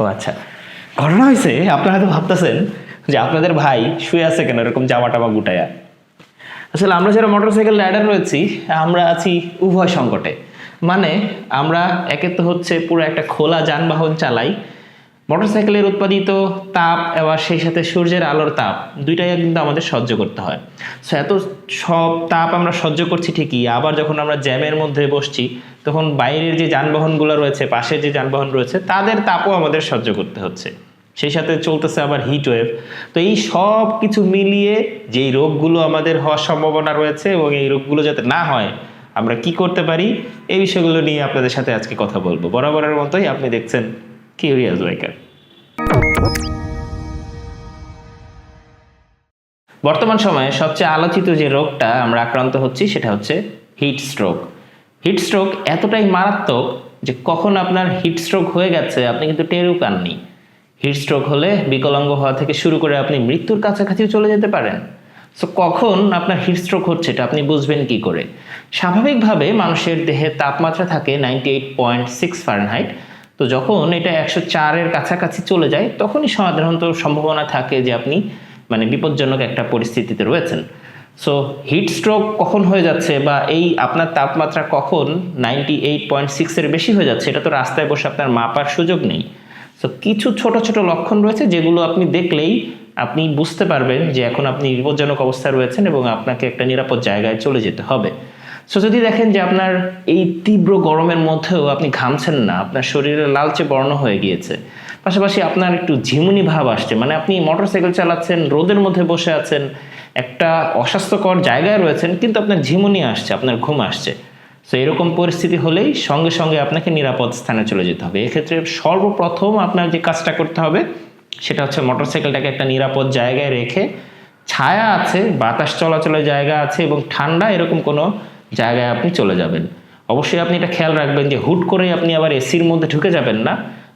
ও আচ্ছা। ঘটনা হয়েছে আপনারা তো ভাবতেছেন যে আপনাদের ভাই শুয়ে আছে কেন এরকম জামা টামা গুটায়া আসলে আমরা যারা মোটরসাইকেল রাইডার রয়েছি, আমরা আছি উভয় সংকটে। মানে আমরা একে তো হচ্ছে পুরো একটা খোলা যানবাহন চালাই। মোটরসাইকেলের উৎপাদিত তাপ এবার সেই সাথে সূর্যের আলোর তাপ, দুইটাই কিন্তু আমাদের সহ্য করতে হয়। সো এত সব তাপ আমরা সহ্য করছি ঠিকই, আবার যখন আমরা জ্যামের মধ্যে বসছি তখন বাইরের যে যানবাহনগুলো রয়েছে, পাশের যে যানবাহন রয়েছে, তাদের তাপও আমাদের সহ্য করতে হচ্ছে। সেই সাথে চলতেছে আবার হিট ওয়েভ তো এই সব কিছু মিলিয়ে যেই রোগগুলো আমাদের হওয়ার সম্ভাবনা রয়েছে এবং এই রোগগুলো যাতে না হয়, আমরা কি করতে পারি? এই বিষয়গুলো নিয়ে আপনাদের সাথে আজকে কথা বলব। বরাবরের মতোই আপনি দেখছেন কিউরিয়াস ওয়েকার বর্তমান সময়ে সবচেয়ে আলোচিত যে রোগটা আমরা আক্রান্ত হচ্ছি, সেটা হচ্ছে হিট স্ট্রোক হিট স্ট্রোক এতটাই মারাত্মক যে কখন আপনার হিট স্ট্রোক হয়ে গেছে, আপনি কিন্তু টেরও পাননি। হিট স্ট্রোক হলে বিকলাঙ্গ হওয়া থেকে শুরু করে আপনি মৃত্যুর কাছাকাছিও চলে যেতে পারেন। সো কখন আপনার হিট স্ট্রোক হচ্ছে এটা আপনি বুঝবেন কি করে? স্বাভাবিকভাবে মানুষের দেহে তাপমাত্রা থাকে ninety eight point six Fahrenheit. তো যখন এটা একশো চারের কাছাকাছি চলে যায়, তখনই সাধারণত সম্ভাবনা থাকে যে আপনি মানে বিপজ্জনক একটা পরিস্থিতিতে রয়েছেন। সো হিট স্ট্রোক কখন হয়ে যাচ্ছে বা এই আপনার তাপমাত্রা কখন নাইনটি এইট পয়েন্ট সিক্সের বেশি হয়ে যাচ্ছে, এটা তো রাস্তায় বসে আপনার মাপার সুযোগ নেই। সো কিছু ছোট ছোট লক্ষণ রয়েছে যেগুলো আপনি দেখলেই আপনি বুঝতে পারবেন যে এখন আপনি বিপজ্জনক অবস্থায় রয়েছেন এবং আপনাকে একটা নিরাপদ জায়গায় চলে যেতে হবে। সো যদি দেখেন যে আপনার এই তীব্র গরমের মধ্যেও আপনি ঘামছেন না, আপনার শরীরে লালচে বর্ণ হয়ে গিয়েছে, পাশাপাশি আপনার একটু ঝিমুনি ভাব আসছে মানে আপনি মোটরসাইকেল চালাচ্ছেন, রোদের মধ্যে বসে আছেন একটা অস্বাস্থ্যকর জায়গায় রয়েছেন, কিন্তু আপনার ঝিমুনি আসছে, আপনার ঘুম আসছে। সো এরকম পরিস্থিতি হলেই সঙ্গে সঙ্গে আপনাকে নিরাপদ স্থানে চলে যেতে হবে। এক্ষেত্রে সর্বপ্রথম আপনার যে কাজটা করতে হবে, সেটা হচ্ছে মোটরসাইকেলটাকে একটা নিরাপদ জায়গায় রেখে ছায়া আছে, বাতাস চলাচলের জায়গা আছে এবং ঠান্ডা এরকম কোনো জায়গায় আপনি চলে যাবেন। অবশ্যই আপনি এটা খেয়াল রাখবেন যে হুট করে আপনি আবার এসির মধ্যে ঢুকে যাবেন না।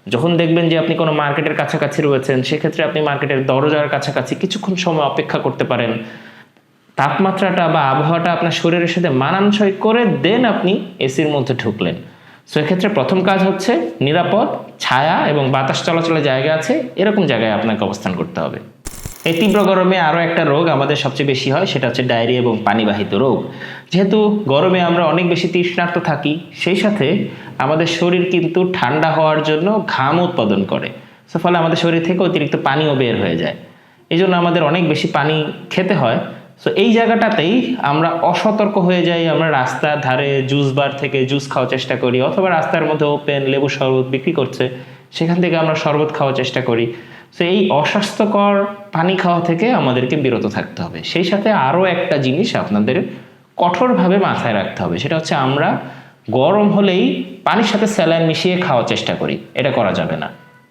যখন দেখবেন যে আপনি কোনো মার্কেটের কাছাকাছি রয়েছেন, সেক্ষেত্রে আপনি মার্কেটের দরজার কাছাকাছি কিছুক্ষণ সময় অপেক্ষা করতে পারেন। তাপমাত্রাটা বা আবহাওয়াটা আপনার শরীরের সাথে মানানসই করে দেন আপনি এসির মধ্যে ঢুকলেন। সো এক্ষেত্রে প্রথম কাজ হচ্ছে নিরাপদ, ছায়া এবং বাতাস চলাচলের জায়গা আছে, এরকম জায়গায় আপনাকে অবস্থান করতে হবে। এই তীব্র গরমে আরও একটা রোগ আমাদের সবচেয়ে বেশি হয়, সেটা হচ্ছে ডায়রিয়া এবং পানিবাহিত রোগ। যেহেতু গরমে আমরা অনেক বেশি তৃষ্ণার্ত থাকি, সেই সাথে আমাদের শরীর কিন্তু ঠান্ডা হওয়ার জন্য ঘাম উৎপাদন করে, সো ফলে আমাদের শরীর থেকে অতিরিক্ত পানিও বের হয়ে যায়। এই জন্য আমাদের অনেক বেশি পানি খেতে হয়। সো এই জায়গাটাতেই আমরা অসতর্ক হয়ে যাই, আমরা রাস্তার ধারে জুস বার থেকে জুস খাওয়ার চেষ্টা করি, অথবা রাস্তার মধ্যে ওপেন লেবু শরবত বিক্রি করছে, সেখান থেকে আমরা শরবত খাওয়ার চেষ্টা করি। সো এই অস্বাস্থ্যকর পানি খাওয়া থেকে আমাদেরকে বিরত থাকতে হবে। সেই সাথে আরও একটা জিনিস আপনাদের কঠোরভাবে মাথায় রাখতে হবে। সেটা হচ্ছে আমরা গরম হলেই পানির সাথে স্যালাইন মিশিয়ে খাওয়ার চেষ্টা করি। এটা করা যাবে না।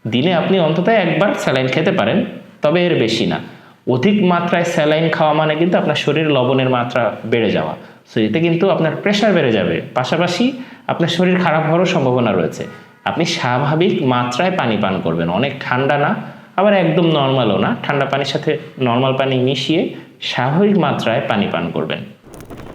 দিনে আপনি অন্তত একবার স্যালাইন খেতে পারেন, তবে এর বেশি না। অধিক মাত্রায় স্যালাইন খাওয়া মানে কিন্তু আপনার শরীরে লবণের মাত্রা বেড়ে যাওয়া। সো এতে কিন্তু আপনার প্রেশার বেড়ে যাবে। পাশাপাশি আপনার শরীর খারাপ হওয়ারও সম্ভাবনা রয়েছে। আপনি স্বাভাবিক মাত্রায় পানি পান করবেন। অনেক ঠান্ডা না আবার একদম নর্মালও না। ঠান্ডা পানির সাথে নর্মাল পানি মিশিয়ে স্বাভাবিক মাত্রায় পানি পান করবেন।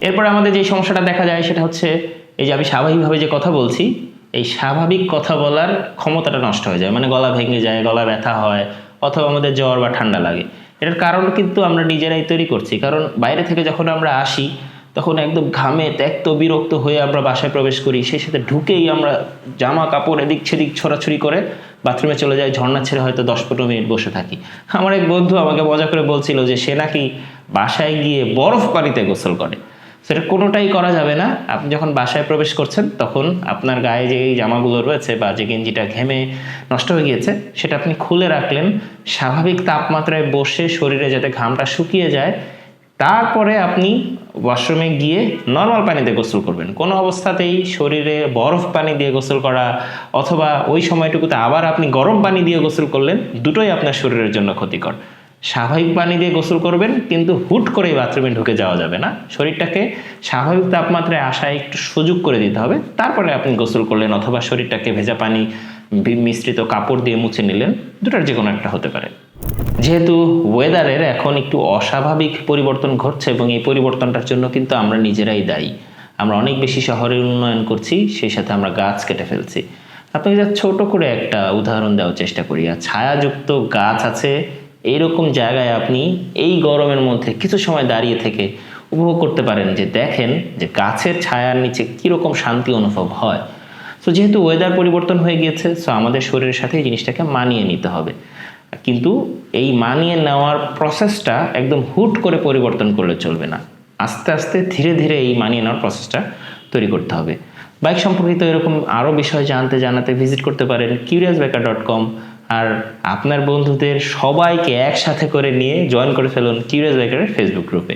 এরপর আমাদের যে সমস্যাটা দেখা যায় সেটা হচ্ছে, এই যে আমি স্বাভাবিকভাবে যে কথা বলছি, এই স্বাভাবিক কথা বলার ক্ষমতাটা নষ্ট হয়ে যায়। মানে গলা ভেঙে যায়, গলা ব্যথা হয়, অথবা আমাদের জ্বর বা ঠান্ডা লাগে। এটার কারণ কিন্তু আমরা নিজেরাই তৈরি করছি। কারণ বাইরে থেকে যখন আমরা আসি তখন একদম ঘামে ত্যক্ত, বিরক্ত হয়ে আমরা বাসায় প্রবেশ করি। সেই সাথে ঢুকেই আমরা জামা, কাপড় এদিক সেদিক ছড়াছড়ি করে বাথরুমে চলে যাই। ঝর্ণা ছেড়ে হয়তো দশ পনেরো মিনিট বসে থাকি। আমার এক বন্ধু আমাকে মজা করে বলছিল যে, সে নাকি বাসায় গিয়ে বরফ পানিতে গোসল করে। সেটা কোনোটাই করা যাবে না। আপনি যখন বাসায় প্রবেশ করছেন, তখন আপনার গায়ে যে এই জামাগুলো রয়েছে বা যে গেঞ্জিটা ঘেমে নষ্ট হয়ে গিয়েছে, সেটা আপনি খুলে রাখলেন। স্বাভাবিক তাপমাত্রায় বসে শরীরে যাতে ঘামটা শুকিয়ে যায় তারপরে আপনি ওয়াশরুমে গিয়ে নর্মাল পানিতে গোসল করবেন। কোনো অবস্থাতেই শরীরে বরফ পানি দিয়ে গোসল করা অথবা ওই সময়টুকুতে আবার আপনি গরম পানি দিয়ে গোসল করলেন, দুটোই আপনার শরীরের জন্য ক্ষতিকর। স্বাভাবিক পানি দিয়ে গোসল করবেন, কিন্তু হুট করে বাথরুমে ঢুকে যাওয়া যাবে না। শরীরটাকে স্বাভাবিক তাপমাত্রায় আসায় একটু সুযোগ করে দিতে হবে। তারপরে আপনি গোসল করলেন অথবা শরীরটাকে ভেজা পানি মিশ্রিত কাপড় দিয়ে মুছে নিলেন। দুটার যে কোনো একটা হতে পারে। যেহেতু ওয়েদারের এখন একটু অস্বাভাবিক পরিবর্তন ঘটছে এবং এই পরিবর্তনটার জন্য কিন্তু আমরা নিজেরাই দায়ী। আমরা অনেক বেশি শহরের উন্নয়ন করছি, সেই সাথে আমরা গাছ কেটে ফেলছি। আপনাকে যা ছোট করে একটা উদাহরণ দেওয়ার চেষ্টা করি। আর ছায়াযুক্ত গাছ আছে এইরকম জায়গায় আপনি এই গরমের মধ্যে কিছু সময় দাঁড়িয়ে থেকে উপভোগ করতে পারেন যে দেখেন যে গাছের ছায়ার নিচে কীরকম শান্তি অনুভব হয়। সো যেহেতু ওয়েদার পরিবর্তন হয়ে গিয়েছে সো আমাদের শরীরের সাথে এই জিনিসটাকে মানিয়ে নিতে হবে। কিন্তু এই মানিয়ে নেওয়ার প্রসেসটা একদম হুট করে পরিবর্তন করলে চলবে না। আস্তে আস্তে ধীরে ধীরে এই মানিয়ে নেওয়ার প্রসেসটা তৈরি করতে হবে। বাইক সম্পর্কিত এরকম আরও বিষয় জানতে জানাতে ভিজিট করতে পারেন কিউরিয়াস বেকার ডট কম আর আপনার বন্ধুদের সবাইকে একসাথে করে নিয়ে জয়েন করে ফেলুন কিউরিয়াস বেকারের ফেসবুক গ্রুপে